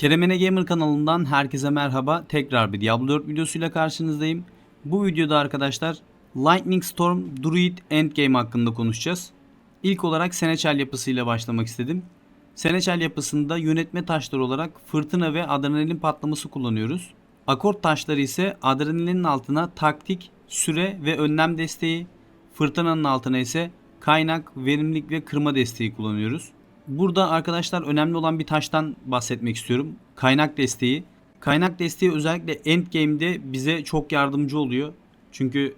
Keremene Gamer kanalından herkese merhaba. Tekrar bir Diablo 4 videosuyla karşınızdayım. Bu videoda arkadaşlar Lightning Storm Druid Endgame hakkında konuşacağız. İlk olarak Seneçal yapısıyla başlamak istedim. Seneçal yapısında yönetme taşları olarak fırtına ve adrenalin patlaması kullanıyoruz. Akort taşları ise adrenalinin altına taktik, süre ve önlem desteği, fırtınanın altına ise kaynak, verimlilik ve kırma desteği kullanıyoruz. Burada arkadaşlar önemli olan bir taştan bahsetmek istiyorum. Kaynak desteği. Kaynak desteği özellikle endgame'de bize çok yardımcı oluyor. Çünkü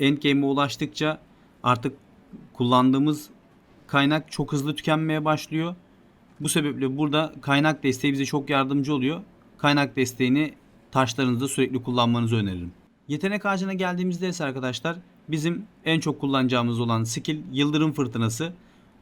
endgame'e ulaştıkça artık kullandığımız kaynak çok hızlı tükenmeye başlıyor. Bu sebeple burada kaynak desteği bize çok yardımcı oluyor. Kaynak desteğini taşlarınızda sürekli kullanmanızı öneririm. Yetenek ağacına geldiğimizde ise arkadaşlar bizim en çok kullanacağımız olan skill yıldırım fırtınası.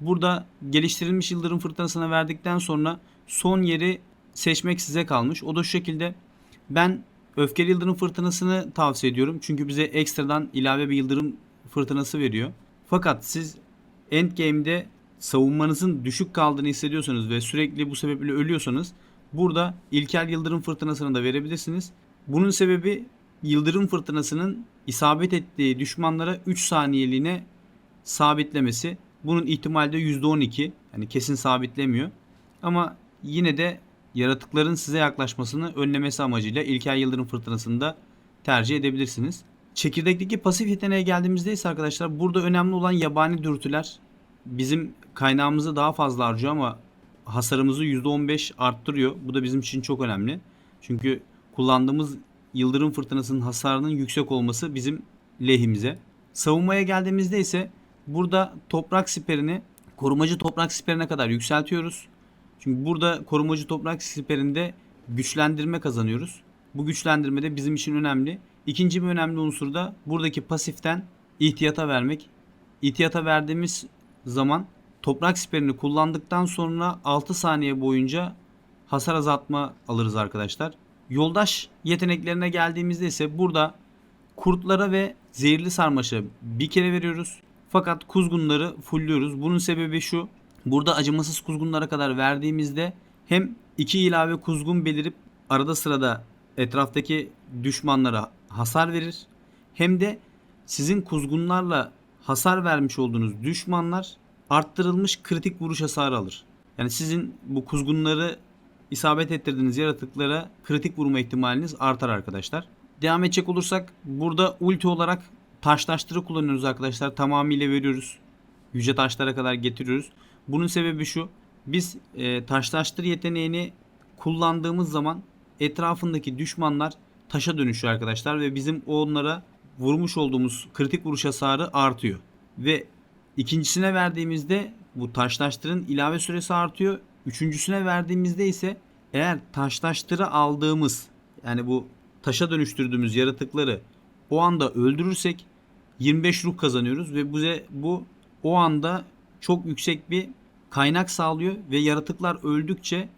Burada geliştirilmiş yıldırım fırtınasına verdikten sonra son yeri seçmek size kalmış. O da şu şekilde ben öfkeli yıldırım fırtınasını tavsiye ediyorum. Çünkü bize ekstradan ilave bir yıldırım fırtınası veriyor. Fakat siz endgame'de savunmanızın düşük kaldığını hissediyorsanız ve sürekli bu sebeple ölüyorsanız burada ilkel yıldırım fırtınasını da verebilirsiniz. Bunun sebebi yıldırım fırtınasının isabet ettiği düşmanlara 3 saniyeliğine sabitlemesi. Bunun ihtimali de %12. Yani kesin sabitlemiyor. Ama yine de yaratıkların size yaklaşmasını önlemesi amacıyla ilkel yıldırım fırtınasını da tercih edebilirsiniz. Çekirdekteki pasif yeteneğe geldiğimizde ise arkadaşlar burada önemli olan yabani dürtüler bizim kaynağımızı daha fazla harcıyor ama hasarımızı %15 arttırıyor. Bu da bizim için çok önemli. Çünkü kullandığımız yıldırım fırtınasının hasarının yüksek olması bizim lehimize. Savunmaya geldiğimizde ise burada toprak siperini korumacı toprak siperine kadar yükseltiyoruz. Çünkü burada korumacı toprak siperinde güçlendirme kazanıyoruz. Bu güçlendirme de bizim için önemli. İkinci bir önemli unsur da buradaki pasiften ihtiyata vermek. İhtiyata verdiğimiz zaman toprak siperini kullandıktan sonra 6 saniye boyunca hasar azaltma alırız arkadaşlar. Yoldaş yeteneklerine geldiğimizde ise burada kurtlara ve zehirli sarmaşa bir kere veriyoruz. Fakat kuzgunları fullüyoruz. Bunun sebebi şu. Burada acımasız kuzgunlara kadar verdiğimizde hem iki ilave kuzgun belirip arada sırada etraftaki düşmanlara hasar verir. Hem de sizin kuzgunlarla hasar vermiş olduğunuz düşmanlar arttırılmış kritik vuruş hasarı alır. Yani sizin bu kuzgunları isabet ettirdiğiniz yaratıklara kritik vurma ihtimaliniz artar arkadaşlar. Devam edecek olursak burada ulti olarak taş taşları kullanıyoruz arkadaşlar. Tamamıyla veriyoruz. Yüce taşlara kadar getiriyoruz. Bunun sebebi şu. Biz e, taş taştır yeteneğini kullandığımız zaman etrafındaki düşmanlar taşa dönüşüyor arkadaşlar ve bizim onlara vurmuş olduğumuz kritik vuruş hasarı artıyor. Ve ikincisine verdiğimizde bu taşlaştırın ilave süresi artıyor. Üçüncüsüne verdiğimizde ise eğer taşlaştırı aldığımız yani bu taşa dönüştürdüğümüz yaratıkları o anda öldürürsek 25 ruh kazanıyoruz ve bize bu o anda çok yüksek bir kaynak sağlıyor ve yaratıklar öldükçe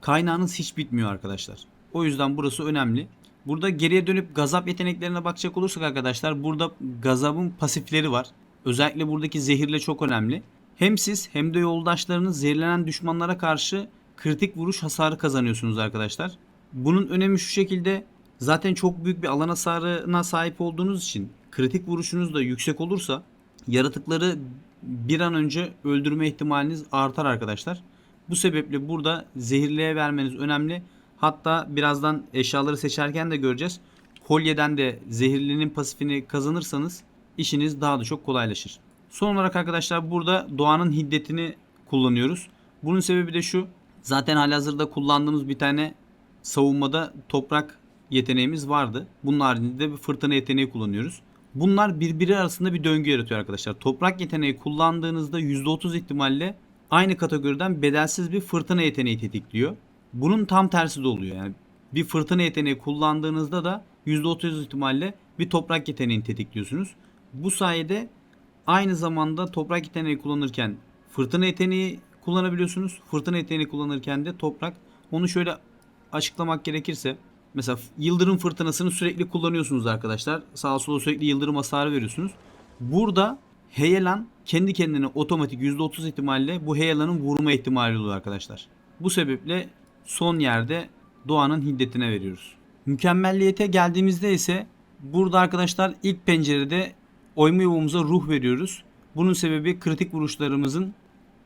kaynağınız hiç bitmiyor arkadaşlar. O yüzden burası önemli. Burada geriye dönüp gazap yeteneklerine bakacak olursak arkadaşlar burada gazabın pasifleri var. Özellikle buradaki zehirle çok önemli. Hem siz hem de yoldaşlarınız zehirlenen düşmanlara karşı kritik vuruş hasarı kazanıyorsunuz arkadaşlar. Bunun önemi şu şekilde zaten çok büyük bir alan hasarına sahip olduğunuz için kritik vuruşunuz da yüksek olursa yaratıkları bir an önce öldürme ihtimaliniz artar arkadaşlar. Bu sebeple burada zehirliğe vermeniz önemli. Hatta birazdan eşyaları seçerken de göreceğiz. Kolyeden de zehirlinin pasifini kazanırsanız işiniz daha da çok kolaylaşır. Son olarak arkadaşlar burada doğanın hiddetini kullanıyoruz. Bunun sebebi de şu. Zaten halihazırda kullandığımız bir tane savunmada toprak yeteneğimiz vardı. Bunun haricinde de bir fırtına yeteneği kullanıyoruz. Bunlar birbiri arasında bir döngü yaratıyor arkadaşlar. Toprak yeteneği kullandığınızda %30 ihtimalle aynı kategoriden bedelsiz bir fırtına yeteneği tetikliyor. Bunun tam tersi de oluyor. Yani bir fırtına yeteneği kullandığınızda da %30 ihtimalle bir toprak yeteneğini tetikliyorsunuz. Bu sayede aynı zamanda toprak yeteneği kullanırken fırtına yeteneği kullanabiliyorsunuz. Fırtına yeteneği kullanırken de toprak. Onu şöyle açıklamak gerekirse mesela yıldırım fırtınasını sürekli kullanıyorsunuz arkadaşlar. Sağa sola sürekli yıldırım hasarı veriyorsunuz. Burada heyelan kendi kendine otomatik %30 ihtimalle bu heyelanın vurma ihtimali oluyor arkadaşlar. Bu sebeple son yerde doğanın hiddetine veriyoruz. Mükemmelliyete geldiğimizde ise burada arkadaşlar ilk pencerede oyma yuvamıza ruh veriyoruz. Bunun sebebi kritik vuruşlarımızın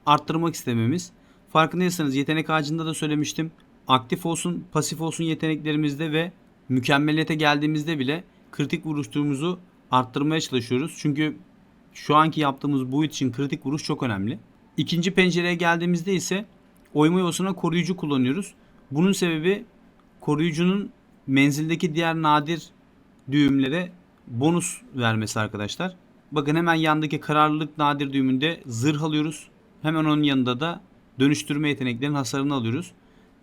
arttırmak istememiz. Farkındaysanız yetenek ağacında da söylemiştim. Aktif olsun, pasif olsun yeteneklerimizde ve mükemmeliyete geldiğimizde bile kritik vuruştuğumuzu arttırmaya çalışıyoruz. Çünkü şu anki yaptığımız bu için kritik vuruş çok önemli. İkinci pencereye geldiğimizde ise oyma yuvasına koruyucu kullanıyoruz. Bunun sebebi koruyucunun menzildeki diğer nadir düğümlere bonus vermesi arkadaşlar. Bakın hemen yandaki kararlılık nadir düğümünde zırh alıyoruz. Hemen onun yanında da dönüştürme yeteneklerinin hasarını alıyoruz.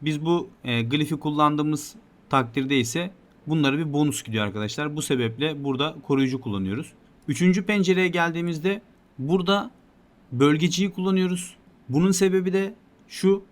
Biz bu e, glifi kullandığımız takdirde ise bunlara bir bonus gidiyor arkadaşlar. Bu sebeple burada koruyucu kullanıyoruz. Üçüncü pencereye geldiğimizde burada bölgeciyi kullanıyoruz. Bunun sebebi de şu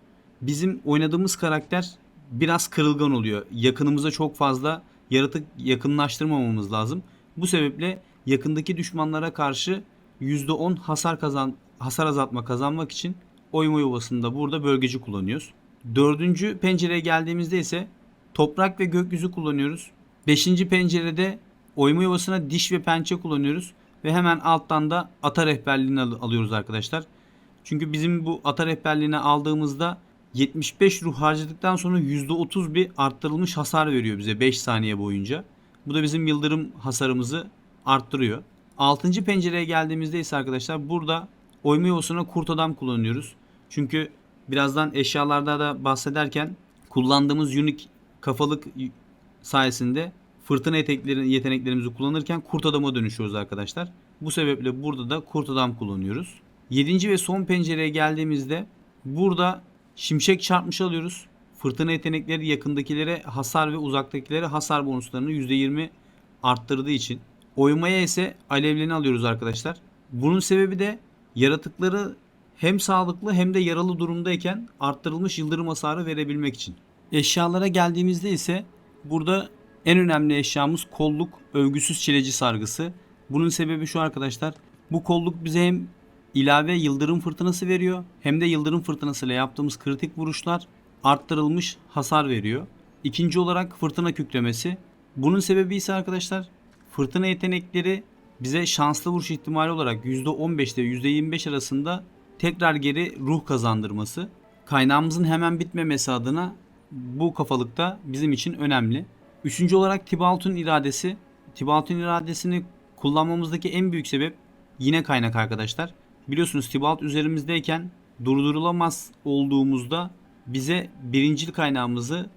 bizim oynadığımız karakter biraz kırılgan oluyor. Yakınımıza çok fazla yaratık yakınlaştırmamamız lazım. Bu sebeple yakındaki düşmanlara karşı %10 hasar kazan hasar azaltma kazanmak için oyma yuvasında burada bölgeci kullanıyoruz. Dördüncü pencereye geldiğimizde ise toprak ve gökyüzü kullanıyoruz. Beşinci pencerede oyma yuvasına diş ve pençe kullanıyoruz. Ve hemen alttan da ata rehberliğini al- alıyoruz arkadaşlar. Çünkü bizim bu ata rehberliğini aldığımızda 75 ruh harcadıktan sonra %30 bir arttırılmış hasar veriyor bize 5 saniye boyunca. Bu da bizim yıldırım hasarımızı arttırıyor. 6. pencereye geldiğimizde ise arkadaşlar burada oyma yuvasına kurt adam kullanıyoruz. Çünkü birazdan eşyalarda da bahsederken kullandığımız unique kafalık sayesinde fırtına yetenekleri, yeteneklerimizi kullanırken kurt adama dönüşüyoruz arkadaşlar. Bu sebeple burada da kurt adam kullanıyoruz. 7. ve son pencereye geldiğimizde burada şimşek çarpmış alıyoruz. Fırtına yetenekleri yakındakilere hasar ve uzaktakilere hasar bonuslarını %20 arttırdığı için. Oymaya ise alevlerini alıyoruz arkadaşlar. Bunun sebebi de yaratıkları hem sağlıklı hem de yaralı durumdayken arttırılmış yıldırım hasarı verebilmek için. Eşyalara geldiğimizde ise burada en önemli eşyamız kolluk övgüsüz çileci sargısı. Bunun sebebi şu arkadaşlar. Bu kolluk bize hem ilave yıldırım fırtınası veriyor hem de yıldırım fırtınasıyla yaptığımız kritik vuruşlar arttırılmış hasar veriyor. İkinci olarak fırtına kükremesi. Bunun sebebi ise arkadaşlar fırtına yetenekleri bize şanslı vuruş ihtimali olarak %15 ile %25 arasında tekrar geri ruh kazandırması. Kaynağımızın hemen bitmemesi adına bu kafalıkta bizim için önemli. Üçüncü olarak Tibalt'un iradesi. Tibalt'un iradesini kullanmamızdaki en büyük sebep yine kaynak arkadaşlar. Biliyorsunuz Tibalt üzerimizdeyken durdurulamaz olduğumuzda bize birincil kaynağımızı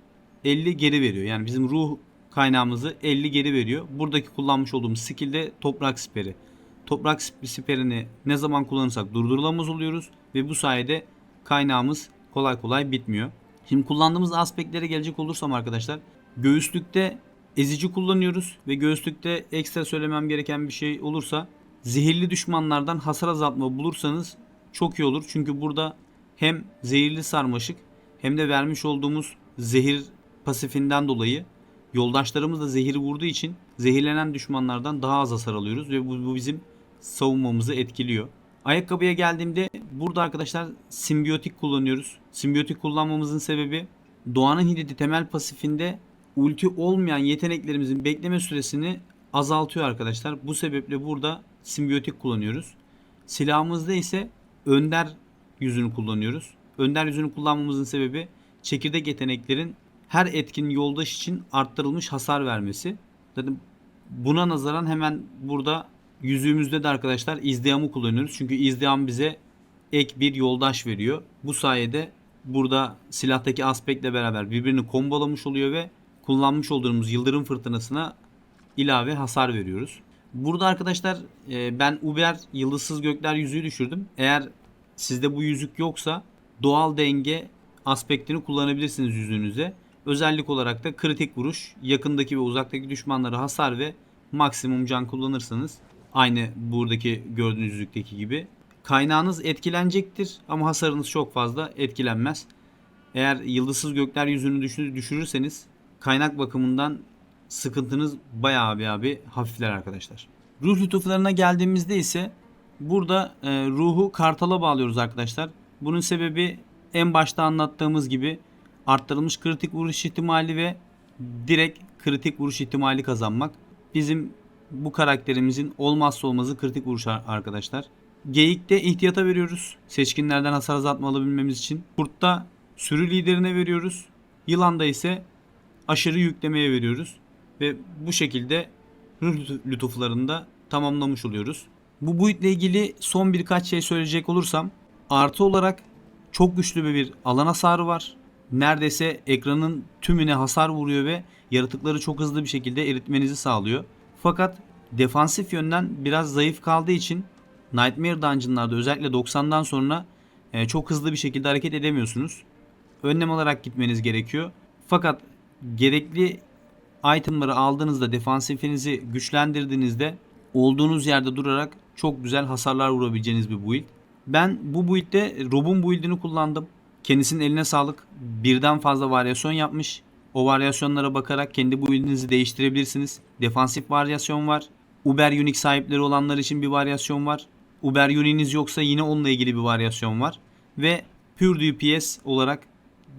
50 geri veriyor. Yani bizim ruh kaynağımızı 50 geri veriyor. Buradaki kullanmış olduğumuz skill de toprak siperi. Toprak sip- siperini ne zaman kullanırsak durdurulamaz oluyoruz ve bu sayede kaynağımız kolay kolay bitmiyor. Şimdi kullandığımız aspektlere gelecek olursam arkadaşlar göğüslükte ezici kullanıyoruz ve göğüslükte ekstra söylemem gereken bir şey olursa zehirli düşmanlardan hasar azaltma bulursanız çok iyi olur. Çünkü burada hem zehirli sarmaşık hem de vermiş olduğumuz zehir pasifinden dolayı yoldaşlarımız da zehir vurduğu için zehirlenen düşmanlardan daha az hasar alıyoruz ve bu, bu bizim savunmamızı etkiliyor. Ayakkabıya geldiğimde burada arkadaşlar simbiyotik kullanıyoruz. Simbiyotik kullanmamızın sebebi doğanın hiddeti temel pasifinde ulti olmayan yeteneklerimizin bekleme süresini azaltıyor arkadaşlar. Bu sebeple burada simbiyotik kullanıyoruz. Silahımızda ise önder yüzünü kullanıyoruz. Önder yüzünü kullanmamızın sebebi çekirdek yeteneklerin her etkin yoldaş için arttırılmış hasar vermesi. Zaten buna nazaran hemen burada yüzüğümüzde de arkadaşlar izdihamı kullanıyoruz. Çünkü izdiham bize ek bir yoldaş veriyor. Bu sayede burada silahtaki aspektle beraber birbirini kombolamış oluyor ve kullanmış olduğumuz yıldırım fırtınasına ilave hasar veriyoruz. Burada arkadaşlar e, ben Uber yıldızsız gökler yüzüğü düşürdüm. Eğer sizde bu yüzük yoksa doğal denge aspektini kullanabilirsiniz yüzüğünüze. Özellik olarak da kritik vuruş, yakındaki ve uzaktaki düşmanlara hasar ve maksimum can kullanırsanız aynı buradaki gördüğünüz yüzükteki gibi kaynağınız etkilenecektir ama hasarınız çok fazla etkilenmez. Eğer yıldızsız gökler yüzünü düşür- düşürürseniz kaynak bakımından sıkıntınız bayağı bir abi hafifler arkadaşlar. Ruh lütuflarına geldiğimizde ise burada e, ruhu kartala bağlıyoruz arkadaşlar. Bunun sebebi en başta anlattığımız gibi arttırılmış kritik vuruş ihtimali ve direkt kritik vuruş ihtimali kazanmak. Bizim bu karakterimizin olmazsa olmazı kritik vuruş ar- arkadaşlar. Geyik'te ihtiyata veriyoruz. Seçkinlerden hasar azaltma alabilmemiz için. Kurt'ta sürü liderine veriyoruz. Yılan'da ise aşırı yüklemeye veriyoruz. Ve bu şekilde ruh lütuflarını da tamamlamış oluyoruz. Bu build ilgili son birkaç şey söyleyecek olursam artı olarak çok güçlü bir alan hasarı var. Neredeyse ekranın tümüne hasar vuruyor ve yaratıkları çok hızlı bir şekilde eritmenizi sağlıyor. Fakat defansif yönden biraz zayıf kaldığı için Nightmare Dungeon'larda özellikle 90'dan sonra e, çok hızlı bir şekilde hareket edemiyorsunuz. Önlem alarak gitmeniz gerekiyor. Fakat gerekli itemları aldığınızda defansifinizi güçlendirdiğinizde olduğunuz yerde durarak çok güzel hasarlar vurabileceğiniz bir build. Ben bu build'de Rob'un build'ini kullandım. Kendisinin eline sağlık. Birden fazla varyasyon yapmış. O varyasyonlara bakarak kendi build'inizi değiştirebilirsiniz. Defansif varyasyon var. Uber Unique sahipleri olanlar için bir varyasyon var. Uber Unique'iniz yoksa yine onunla ilgili bir varyasyon var. Ve Pure DPS olarak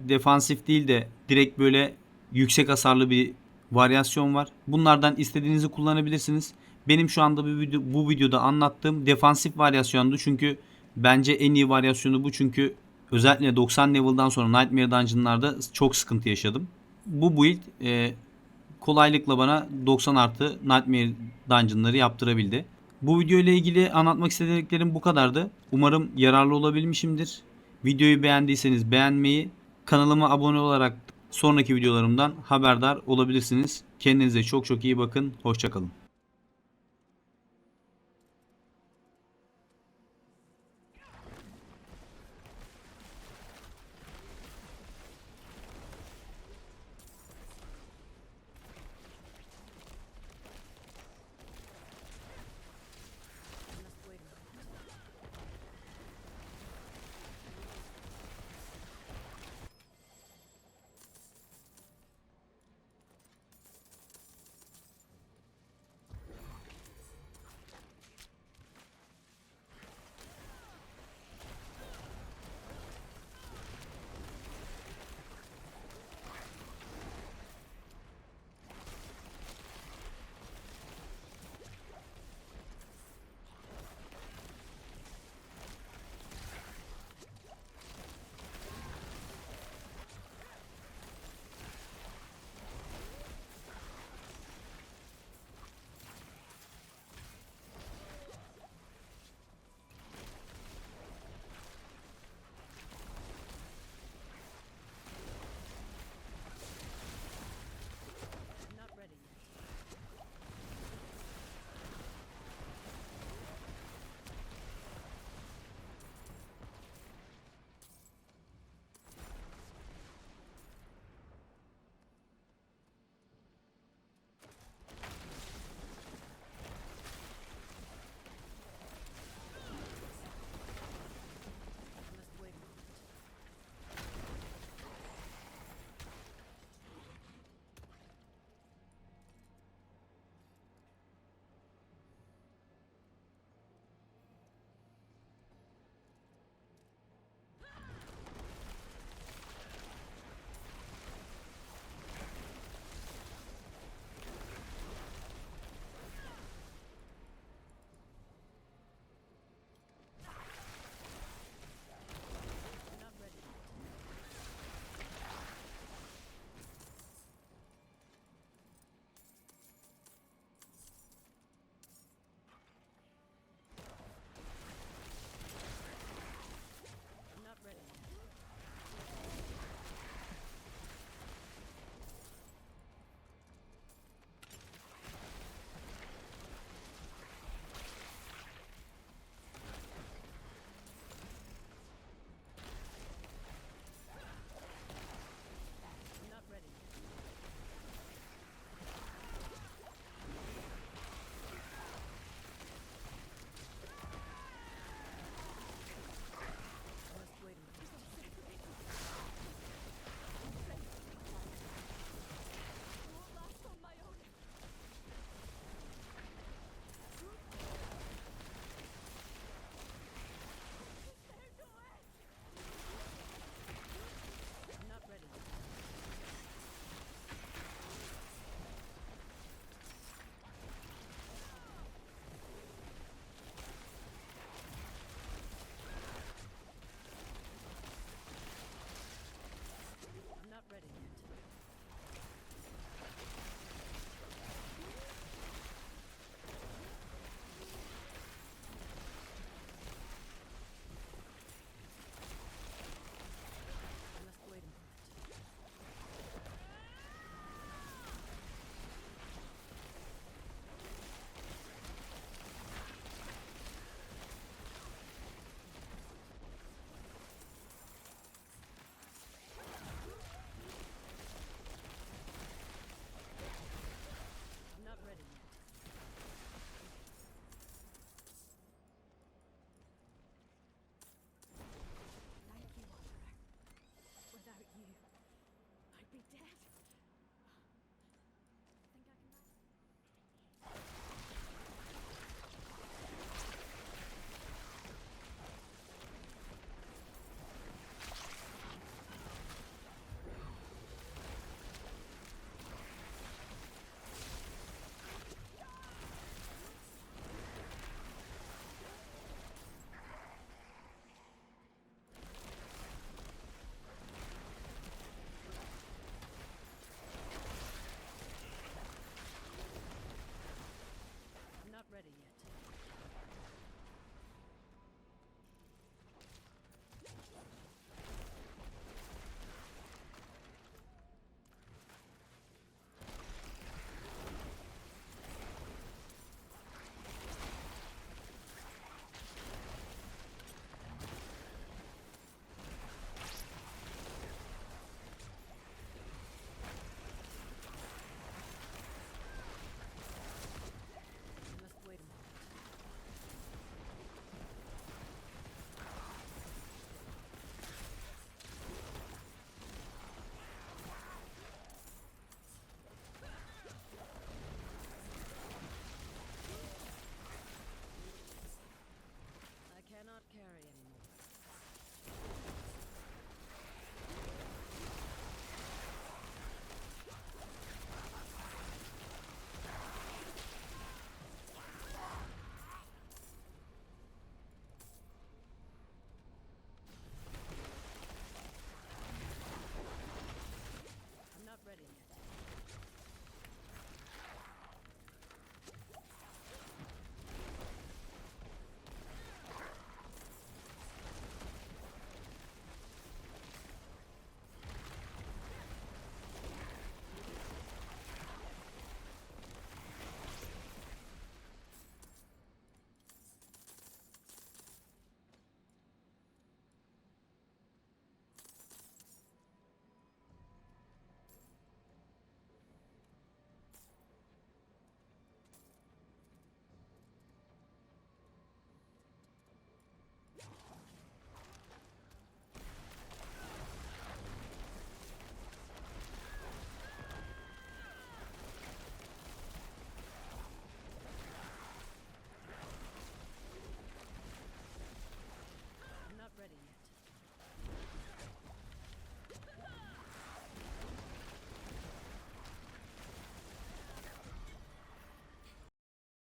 defansif değil de direkt böyle yüksek hasarlı bir varyasyon var. Bunlardan istediğinizi kullanabilirsiniz. Benim şu anda bu, video, bu videoda anlattığım defansif varyasyondu. Çünkü bence en iyi varyasyonu bu. Çünkü özellikle 90 level'dan sonra Nightmare Dungeon'larda çok sıkıntı yaşadım. Bu build e, kolaylıkla bana 90 artı Nightmare Dungeon'ları yaptırabildi. Bu video ile ilgili anlatmak istediklerim bu kadardı. Umarım yararlı olabilmişimdir. Videoyu beğendiyseniz beğenmeyi, kanalıma abone olarak sonraki videolarımdan haberdar olabilirsiniz. Kendinize çok çok iyi bakın. Hoşçakalın.